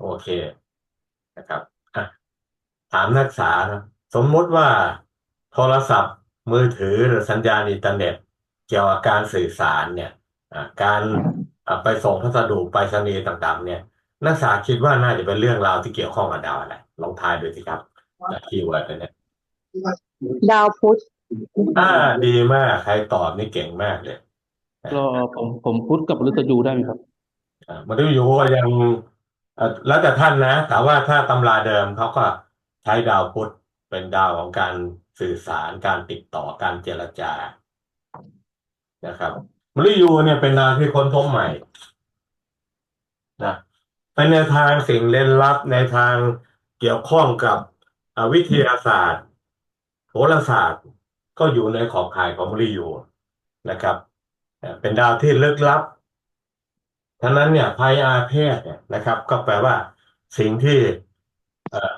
โอเคนะครับอะถามนักศึกษานะสมมุติว่าโทรศัพท์มือถือหรือสัญญาณอินเทอร์เน็ต เกี่ยวกับการสื่อสารเนี่ยอะการอะไปส่งพัสดุไปรษณีย์ต่างๆ เนี่ย นักศึกษาคิดว่าน่าจะเป็นเรื่องราวที่เกี่ยวข้องกับดาวอะไรลองทายดูสิครับคีย์เวิร์ดเนี่ยดาวพุธอ่าดีมาก ใครตอบนี่เก่งมากเลยก็ผมผมพุทธกับมฤตยูได้ไหมครับอ่ามันต้องอยู่ว่ายังเอ่อ แล้วแต่ท่านนะ แต่ว่าถ้าตำราเดิมเขาก็ใช้ดาวพุธเป็นดาวของการสื่อสารการติดต่อการเจรจานะครับมฤยูเนี่ยเป็นดาวที่ค้นพบใหม่นะเป็นในทางสิ่งเร้นลับในทางเกี่ยวข้องกับวิทยาศาสตร์โหราศาสตร์ก็อยู่ในขอบข่ายของมฤยูนะครับ เป็นดาวที่ลึกลับ ฉะนั้นเนี่ยภัยอาเพศเนี่ยนะครับ ก็แปลว่า สิ่งที่เอ่อ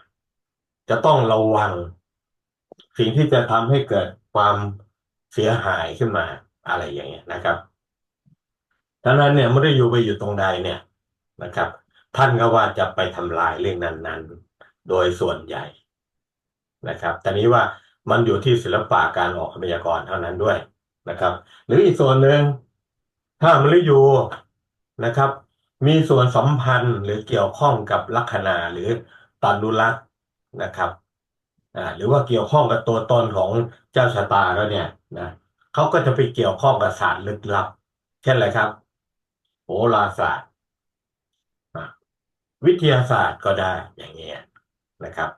จะต้องระวัง สิ่งที่จะทำให้เกิดความเสียหายขึ้นมาอะไรอย่างเงี้ยนะครับฉะนั้นเนี่ยไม่ได้อยู่ไปอยู่ตรงใดเนี่ยนะครับ ท่านก็ว่าจะไปทำลายเรื่องนั้น ๆ โดยส่วนใหญ่นะครับแต่นี้ว่ามันอยู่ที่ศิลปะการออกพยากรณ์เท่านั้นด้วยนะครับ หรืออีกส่วนหนึ่งถ้ามฤตยู นะครับ มีส่วนสัมพันธ์หรือเกี่ยวข้องกับลัคนาหรือตันุลักษ์นะครับอ่าหรือว่าเกี่ยวข้องกับตัวตนของเจ้าชะตาแล้วเนี่ยนะเขาก็จะไปเกี่ยวข้องกับศาสตร์ลึกลับ เช่นอะไรครับโหราศาสตร์วิทยาศาสตร์ก็ได้อย่างเงี้ยนะครับ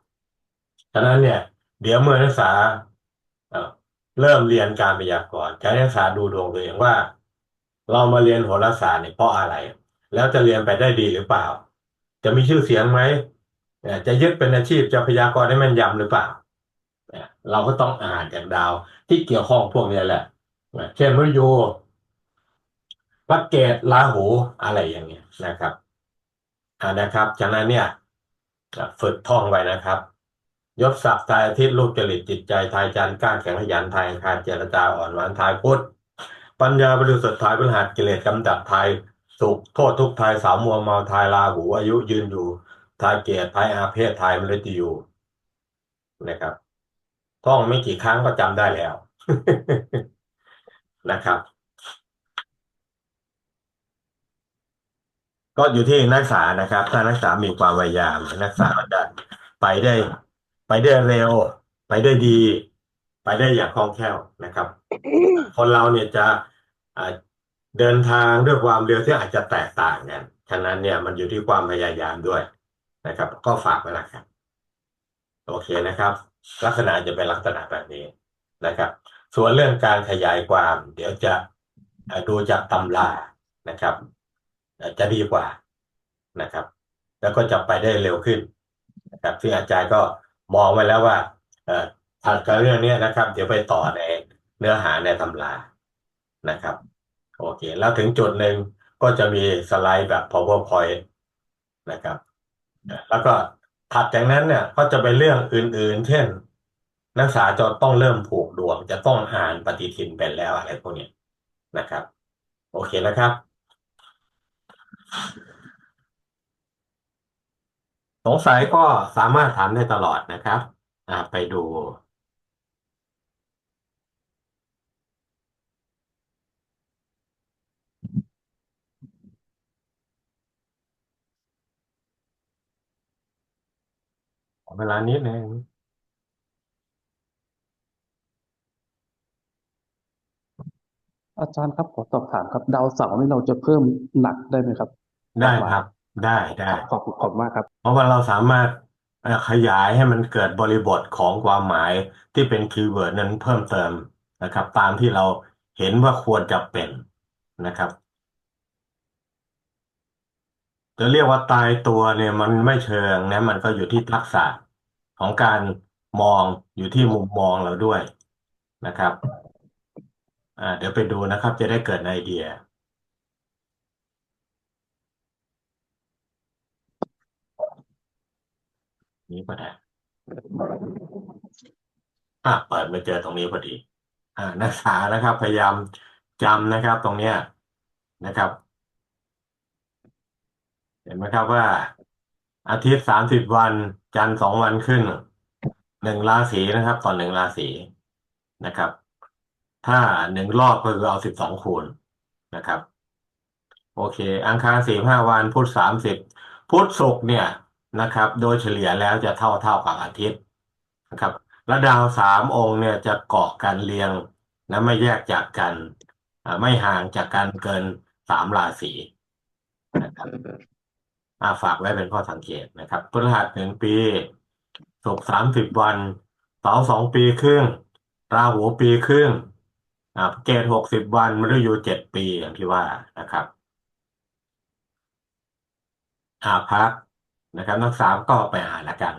ฉะนั้นเนี่ย เดี๋ยวเมื่อนักศึกษาเอ่อเริ่มเรียนการพยากรณ์จะให้นักศึกษาดูดวงตัวเองว่า เรามาเรียนโหราศาสตร์เนี่ยเพราะอะไร แล้วจะเรียนไปได้ดีหรือเปล่า จะมีชื่อเสียงไหมเอ่อจะยึดเป็นอาชีพจะพยากรณ์ได้แม่นยำหรือเปล่าเนี่ยเราก็ต้องอ่านจากดาวที่เกี่ยวข้องพวกนี้แหละนะเช่นมฤยูพระเกตราหูอะไรอย่างเงี้ยนะครับอ่านะครับฉะนั้นเนี่ยฝึกท่องไว้นะครับ ยศศักดิ์ทายอาทิตย์ลูกจริตจิตใจทายจันทร์ก้าแข็งขยันทายอังคารเจรจาอ่อนหวานทายพุธ ปัญญาบริสุทธิ์ทายพฤหัสกิเลสกำจัดทายสุขโทษทุกทายสาวมัวเมาทายราหูอายุยืนอยู่ทายเกียรติทายอาเพศทายมฤตยูนะครับ ท่องไม่กี่ครั้งก็จำได้แล้วนะครับ ก็อยู่ที่นักศึกษานะครับ ถ้านักศึกษามีความพยายามนักศึกษาก็จะไปได้ ไปได้เร็ว ไปได้ดี ไปได้อย่างคล่องแคล่วนะครับ คนเราเนี่ยจะอ่าเดินทางด้วยความเร็วที่อาจจะแตกต่างกันฉะนั้นเนี่ยมันอยู่ที่ความพยายามด้วยนะครับ ก็ฝากไว้ละครับโอเคนะครับ ลักษณะจะเป็นลักษณะแบบนี้นะครับ ส่วนเรื่องการขยายความ เดี๋ยวจะเอ่อดูจากตำรานะครับเอ่อจะดีกว่านะครับ แล้วก็จะไปได้เร็วขึ้นนะครับซึ่งอาจารย์ก็มองไว้แล้วว่าเอ่อ ถัดจากเรื่องนี้นะครับ เดี๋ยวไปต่อในเนื้อหาในตำรานะครับ โอเค แล้วถึงจุดหนึ่งก็จะมีสไลด์แบบ powerpoint นะครับ แล้วก็ถัดจากนั้นเนี่ยก็จะเป็นเรื่องอื่นๆ เช่น นักศึกษาจะต้องเริ่มผูกดวง จะต้องอ่านปฏิทินเป็นแล้วอะไรพวกนี้นะครับ โอเคนะครับ สงสัยก็สามารถถามได้ตลอดนะครับไปดู เวลานิดนึงอาจารย์ครับขอสอบถามครับ ดาวเสาร์นี่เราจะเพิ่มหนักได้ไหมครับได้ครับ ได้ได้ขอบคุณขอบคุณมากครับ เพราะว่าเราสามารถเอ่อขยายให้มันเกิดบริบทของความหมายที่เป็นคีย์เวิร์ดนั้นเพิ่มเติมนะครับ ตามที่เราเห็นว่าควรจะเป็นนะครับ จะเรียกว่าตายตัวเนี่ยมันไม่เชิงนะมันก็อยู่ที่ทักษะ ของการมองอยู่ที่มุมมองเราด้วยนะครับอ่าเดี๋ยวไปดูนะครับ จะได้เกิดไอเดีย นี้ก็ได้อะเปิดมาเจอตรงนี้พอดี อ่า นักศึกษานะครับ พยายามจำนะครับ ตรงเนี้ยนะครับ เห็นไหมครับว่า อาทิตย์สามสิบวัน จันทร์สองวันขึ้นหนึ่งราศีนะครับต่อหนึ่งราศีนะครับ ถ้าหนึ่งรอบก็คือเอาสิบสองคูณนะครับ โอเค อังคารสี่ห้าวันพุธสามสิบพุธศุกร์เนี่ยนะครับ โดยเฉลี่ยแล้วจะเท่าเท่ากับอาทิตย์นะครับและดาวสามองค์เนี่ยจะเกาะกันเรียงนะไม่แยกจากกันอ่าไม่ห่างจากกันเกินสามราศีนะครับ อ่าฝากไว้เป็นข้อสังเกตนะครับพฤหัสหนึ่งปีศุกร์สามสิบวันเสาร์สองปีครึ่ง ราหูปีครึ่งอ่าเกตหกสิบวันมฤตยูเจ็ดปีอย่างที่ว่านะครับอาพักนะครับ นักศึกษาก็ไปอ่านละกัน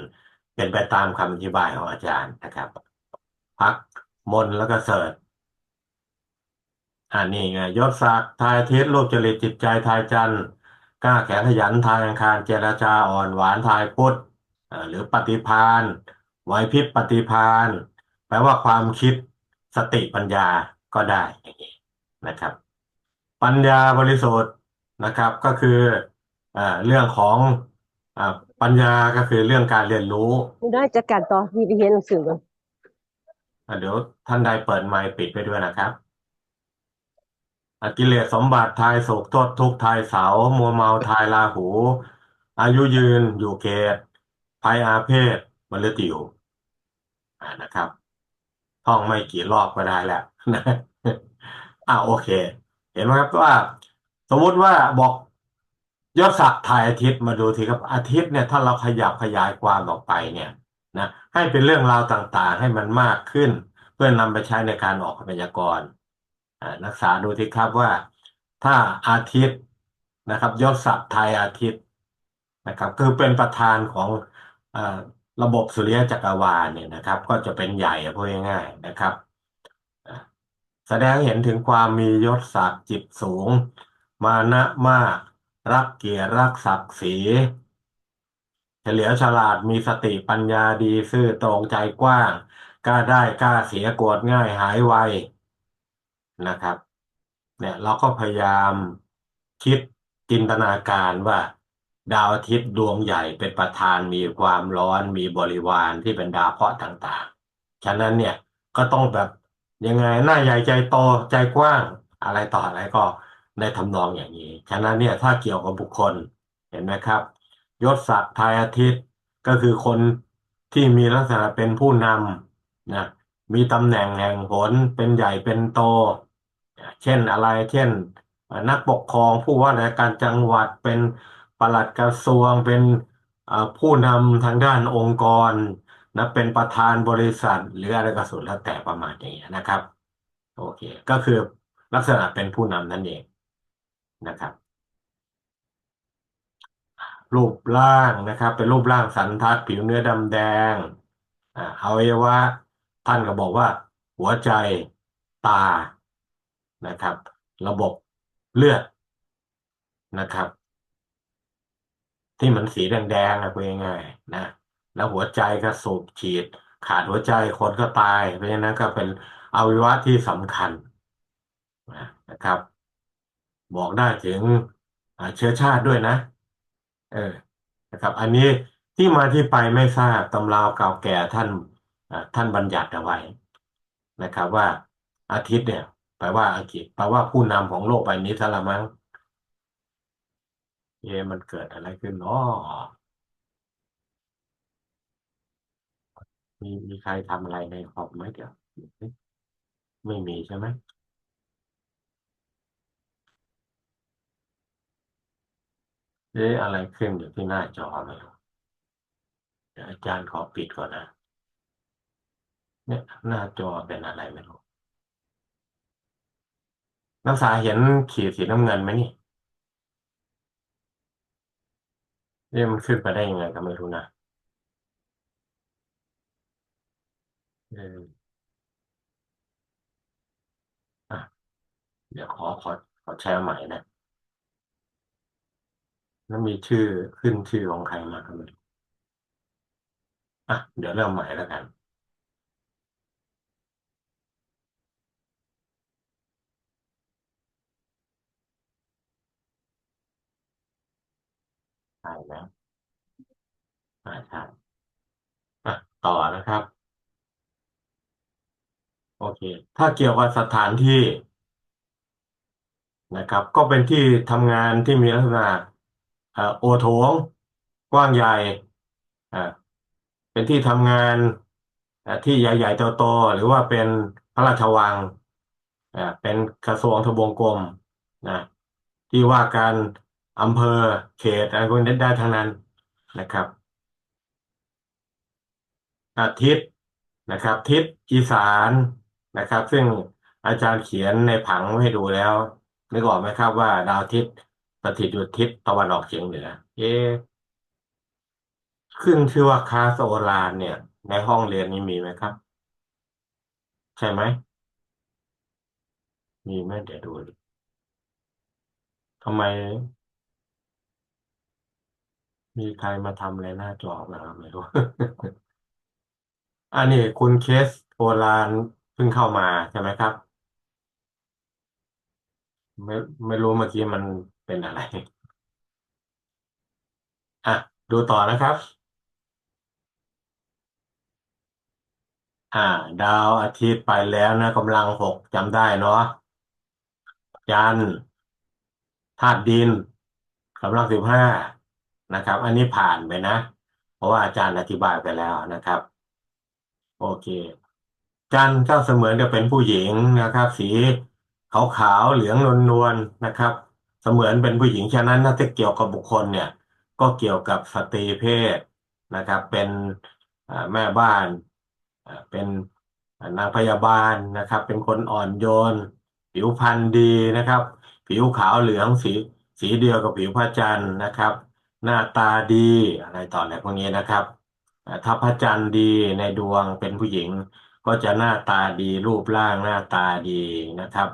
เป็นไปตามคำอธิบายของอาจารย์นะครับ พักมนแล้วก็เสิร์ชอ่านี่ไงยศศักดิ์ทายทิตย์รูปจริตจิตใจทายจันทร์ กล้าแข็งขยันทายอังคารเจรจาอ่อนหวานทายพุธอ่าหรือปฏิภาณไหวพริบปฏิภาณแปลว่าความคิดสติปัญญาก็ได้อย่างนี้นะครับ ปัญญาบริสุทธิ์นะครับก็คืออ่าเรื่องของอ่าปัญญาก็คือเรื่องการเรียนรู้ไม่ได้จัดการต่อมีไปเรียนหนังสือกันอะเดี๋ยวท่านใดเปิดไมค์ปิดไปด้วยนะครับ อกิเลสสมบัติทายโศกโทษทุกข์ทายเสามัวเมาทายราหู อายุยืนอยู่เกตภัยอาเพศมฤตยูอ่านะครับท่องไม่กี่รอบก็ได้แหละนะอ่าโอเค เห็นไหมครับว่า สมมุติว่าบอกยศศักดิ์ถ่ายอาทิตย์มาดูทีครับอาทิตย์เนี่ยถ้าเราขยับขยายความออกไปเนี่ยนะให้เป็นเรื่องราวต่างๆ ให้มันมากขึ้น เพื่อนำไปใช้ในการออกพยากรณ์ นักษาดูทีครับว่า ถ้าอาทิตย์นะครับยศศักดิ์ไทยอาทิตย์นะครับ คือเป็นประธานของอระบบสุริยะจักรวาลเนี่ยนะครับ ก็จะเป็นใหญ่พูดง่ายๆนะครับ แสดงเห็นถึงความมียศศักดิ์จิตสูง มานะมาก รักเกียรติรักศักดิ์ศรีเฉลียวฉลาดมีสติปัญญาดีซื่อตรงใจกว้างกล้าได้กล้าเสียกรธง่ายหายไว นะครับเนี่ยเราก็พยายามคิดจินตนาการว่า ดาวอาทิตย์ดวงใหญ่เป็นประธานมีความร้อนมีบริวารที่เป็นดาวเคราะห์ต่างๆ ฉะนั้นเนี่ยก็ต้องแบบยังไงหน้าใหญ่ใจโตใจกว้างอะไรต่ออะไรก็ในทำนองอย่างนี้ ฉะนั้นเนี่ยถ้าเกี่ยวกับบุคคลเห็นไหมครับ ยศศักดิ์ทายอาทิตย์ก็คือคนที่มีลักษณะเป็นผู้นำนะมีตำแหน่งแห่งผลเป็นใหญ่เป็นโต เช่นอะไร เช่น นักปกครองผู้ว่าราชการจังหวัดเป็นปลัดกระทรวงเป็นผู้นำทางด้านองค์กรนะเป็นประธานบริษัท หรืออะไรก็สุดแล้วแต่ประมาณอย่างนี้ยนะครับ โอเค ก็คือลักษณะเป็นผู้นำนั่นเองนะครับ รูปร่างนะครับ เป็นรูปร่างสันทัดผิวเนื้อดำแดงอ่าอวัยวะท่านก็บอกว่า หัวใจตา นะครับ ระบบเลือดนะครับ ที่มันสีแดงๆนะพูดง่ายๆนะ แล้วหัวใจก็สูบฉีด ขาดหัวใจคนก็ตาย เพราะฉะนั้นก็เป็นอวัยวะที่สำคัญนะครับ บอกได้ถึงเชื้อชาติด้วยนะ เออนะครับ อันนี้ที่มาที่ไปไม่ทราบตำราเก่าแก่ท่านท่านบัญญัติเอาไว้นะครับ ว่าอาทิตย์เนี่ย แปลว่าอังกฤษแปลว่าผู้นำของโลกใบนี้ซะละมั้งเอมันเกิดอะไรขึ้นเนาะมีมีใครทำอะไรในคอมไหมเดี๋ยวไม่มีใช่ไหมเอ๊ะอะไรขึ้นอยู่ที่หน้าจอไม่รู้เดี๋ยวอาจารย์ขอปิดก่อนนะเนี่ยหน้าจอเป็นอะไรไม่รู้ นักศึกษาเห็นขีดสีน้ำเงินไหมนี่เอ๊ะมันขึ้นไปได้ยังไงก็ไม่รู้นะเอออะเดี๋ยวขอขอขอแชร์ใหม่นะแล้วมีชื่อขึ้นชื่อของใครมาก็ไม่รู้อะเดี๋ยวเริ่มใหม่แล้วกัน ใช่แล้ว อ่าใช่อะต่อนะครับ โอเค ถ้าเกี่ยวกับสถานที่นะครับ ก็เป็นที่ทำงานที่มีลักษณะเอ่อโอโถงกว้างใหญ่อ่าเป็นที่ทำงานอ่าที่ใหญ่ๆโตๆหรือว่าเป็นพระราชวังอ่าเป็นกระทรวงทบวงกรมนะที่ว่าการ อำเภอเขตอะไรพวกนี้ได้ทั้งนั้นนะครับอาทิตย์นะครับ ทิศอีสานนะครับ ซึ่งอาจารย์เขียนในผังให้ดูแล้วนึกออกไหมครับว่า ดาวอาทิตย์สถิตอยู่ทิศตะวันออกเฉียงเหนือเอ๊ะขึ้นชื่อว่าคาสโอลานเนี่ย ในห้องเรียนนี้มีไหมครับ ใช่ไหมมีไหมเดี๋ยวดูทำไม มีใครมาทำอะไรหน้าจอนะครับไม่รู้ อันนี้คุณเคสโอลานเพิ่งเข้ามาใช่ไหมครับ ไม่ไม่รู้เมื่อกี้มันเป็นอะไร อะ ดูต่อนะครับ อ่า ดาวอาทิตย์ไปแล้วนะกำลังหกจำได้เนาะจันทร์ธาตุดินกำลังสิบห้า นะครับ อันนี้ผ่านไปนะ เพราะว่าอาจารย์อธิบายไปแล้วนะครับ โอเคจันทร์ก็เสมือนกับเป็นผู้หญิงนะครับ สีขาวๆเหลืองนวลๆนะครับ เสมือนเป็นผู้หญิงฉะนั้นถ้าจะเกี่ยวกับบุคคลเนี่ย ก็เกี่ยวกับสตรีเพศนะครับ เป็นแม่บ้านเป็นนางพยาบาลนะครับ เป็นคนอ่อนโยน ผิวพรรณดีนะครับ ผิวขาวเหลืองสีสีเดียวกับผิวพระจันทร์นะครับ หน้าตาดีอะไรต่ออะไรพวกนี้นะครับอ่าถ้าพระจันทร์ดีในดวงเป็นผู้หญิง ก็จะหน้าตาดีรูปร่างหน้าตาดีนะครับ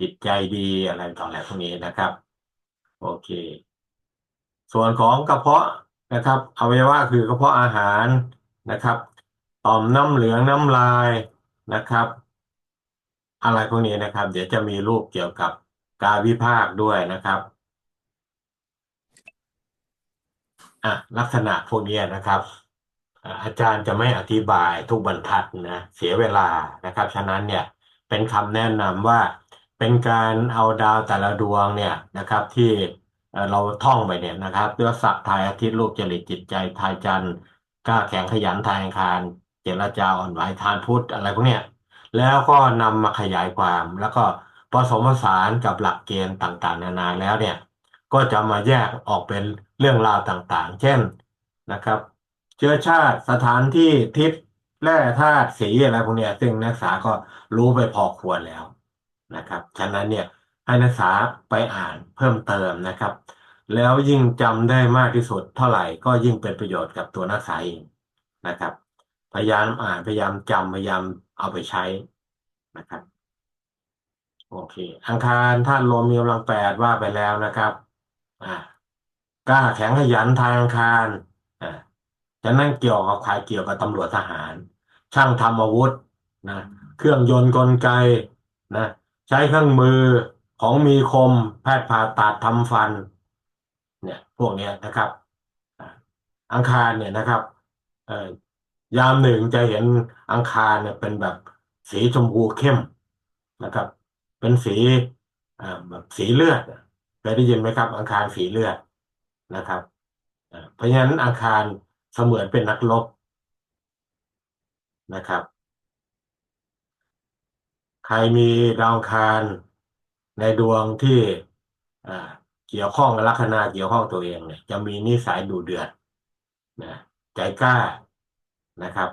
จิตใจดีอะไรต่ออะไรพวกนี้นะครับ โอเค ส่วนของกระเพาะนะครับอวัยวะคือกระเพาะอาหารนะครับต่อมน้ำเหลืองน้ำลายนะครับ อะไรพวกนี้นะครับ เดี๋ยวจะมีรูปเกี่ยวกับกายวิภาคด้วยนะครับ อะลักษณะพวกนี้นะครับ อาจารย์จะไม่อธิบายทุกบรรทัดนะเสียเวลานะครับ ฉะนั้นเนี่ยเป็นคำแนะนำว่าเป็นการเอาดาวแต่ละดวงเนี่ยนะครับ ที่เราท่องไปเนี่ยนะครับเรื่องสักทายอาทิตย์ลูกจริตจิตใจทายจันทร์กล้าแข็งขยันทายอังคาร เจรจาอ่อนไหวทานพุธอะไรพวกเนี้ยแล้วก็นำมาขยายความแล้วก็ผสมผสานกับหลักเกณฑ์ต่างๆ นานาแล้วเนี่ย ก็จะมาแยกออกเป็น เรื่องราวต่างๆ เช่นนะครับ เชื้อชาติสถานที่ทิศแร่ธาตุสีอะไรพวกนี้ซึ่งนักศึกษาก็รู้ไปพอควรแล้วนะครับ ฉะนั้นเนี่ยให้นักศึกษาไปอ่านเพิ่มเติมนะครับ แล้วยิ่งจำได้มากที่สุดเท่าไหร่ก็ยิ่งเป็นประโยชน์กับตัวนักศึกษาเองนะครับ พยายามอ่านพยายามจำพยายามเอาไปใช้นะครับโอเค อังคารธาตุลมมีกำลังแปดว่าไปแล้วนะครับ อ่า กล้าแข็งขยันทางอังคารอ่าฉะนั้นเกี่ยวกับใครเกี่ยวกับตำรวจทหาร ช่างทำอาวุธนะเครื่องยนต์กลไกนะใช้เครื่องมือของมีคมแพทย์ผ่าตัดทำฟัน เนี่ยพวกเนี้ยนะครับ อังคารเนี่ยนะครับเอ่อยามหนึ่งจะเห็นอังคารเนี่ยเป็นแบบสีชมพูเข้มนะครับ เป็นสีอ่าแบบสีเลือดเคยได้ยินไหมครับ อังคารสีเลือด นะครับเพราะฉะนั้นอังคารเสมือนเป็นนักรบนะครับ ใครมีดาวอังคารในดวงที่เกี่ยวข้องกับลัคนาเกี่ยวข้องตัวเองเนี่ยจะมีนิสัยดุเดือดนะใจกล้านะครับ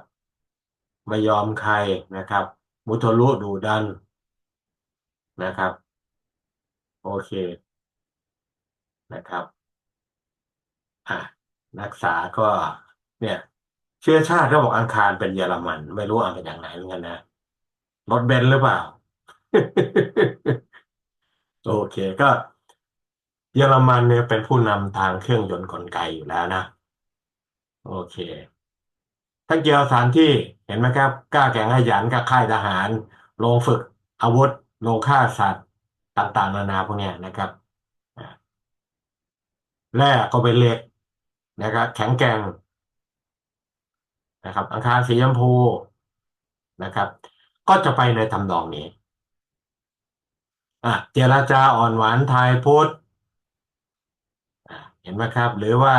ไม่ยอมใครนะครับ มุทะลุดุดันนะครับ โอเคนะครับ อะนักศึกษาก็ เนี่ย เชื้อชาติเขาบอกอังคารเป็นเยอรมัน ไม่รู้อ่านเป็นอย่างไหนเหมือนกันนะรถเบนซ์หรือเปล่า โอเคก็ เยอรมันเนี่ยเป็นผู้นำทางเครื่องยนต์กลไกอยู่แล้วนะ โอเคถ้าเกี่ยวสถานที่เห็นไหมครับกล้าแข่งขยันกับค่ายทหารโรงฝึกอาวุธโรงฆ่าสัตว์ต่าง ๆ นานาพวกเนี้ยนะครับแร่ก็เป็นเหล็ก นะครับแข็งแกร่งนะครับ อังคารสีชมพูนะครับ ก็จะไปในทำนองนี้อะเจรจาอ่อนหวานทายพุทธเห็นไหมครับ หรือว่า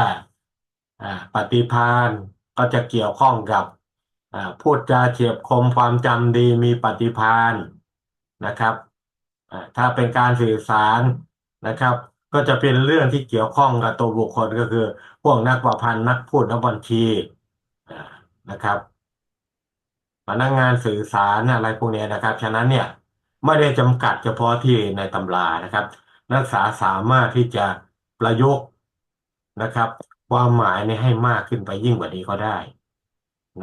อ่าปฏิภาณก็จะเกี่ยวข้องกับอ่าพูดจาเฉียบคมความจำดีมีปฏิภาณนะครับอ่าถ้าเป็นการสื่อสารนะครับ ก็จะเป็นเรื่องที่เกี่ยวข้องกับตัวบุคคลก็คือ พวกนักประพันธ์นักพูดนักบัญชีนะครับพนักงานสื่อสารอะไรพวกนี้นะครับ ฉะนั้นเนี่ยไม่ได้จำกัดเฉพาะที่ในตำรานะครับ นักศึกษาสามารถที่จะประยุกต์นะครับ ความหมายนี่ให้มากขึ้นไปยิ่งกว่านี้ก็ได้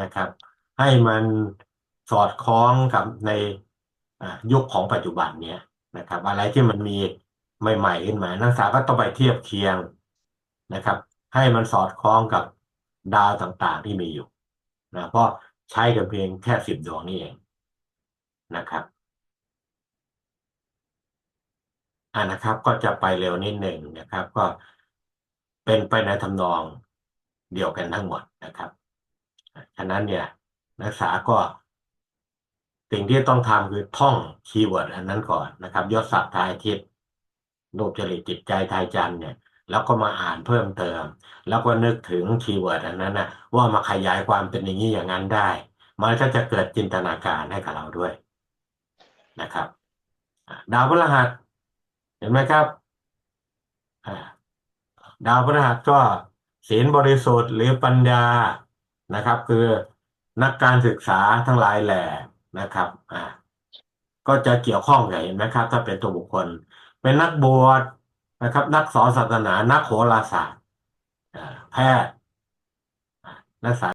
นะครับ ให้มันสอดคล้องกับในยุคของปัจจุบันเนี้ยนะครับ อะไรที่มันมี ใหม่ๆขึ้นมานักศึกษาก็ต้องไปเทียบเคียงนะครับ ให้มันสอดคล้องกับดาวต่างๆที่มีอยู่นะเพราะใช้กันเพียงแค่สิบดวงนี่เองนะครับอ่านะครับ ก็จะไปเร็วนิดหนึ่งนะครับ ก็เป็นไปในทำนองเดียวกันทั้งหมดนะครับฉะนั้นเนี่ย นักศึกษาก็สิ่งที่ต้องทำคือท่องคีย์เวิร์ดอันนั้นก่อนนะครับยศศักดิ์ทายทิตย์ รูปจริตจิตใจทายจันเนี่ย แล้วก็มาอ่านเพิ่มเติม แล้วก็นึกถึงคีย์เวิร์ดอันนั้นนะว่ามาขยายความเป็นอย่างนี้อย่างนั้นได้ มันก็จะเกิดจินตนาการให้กับเราด้วยนะครับ ดาวพฤหัส เห็นไหมครับดาวพฤหัสก็ศีลบริสุทธิ์หรือปัญญานะครับ คือนักการศึกษาทั้งหลายแหล่นะครับ อ่า ก็จะเกี่ยวข้องกับเห็นไหมครับ ถ้าเป็นตัวบุคคล เป็นนักบวชนะครับ นักสอนศาสนา นักโหราศาสตร์แพทย์นักศึกษา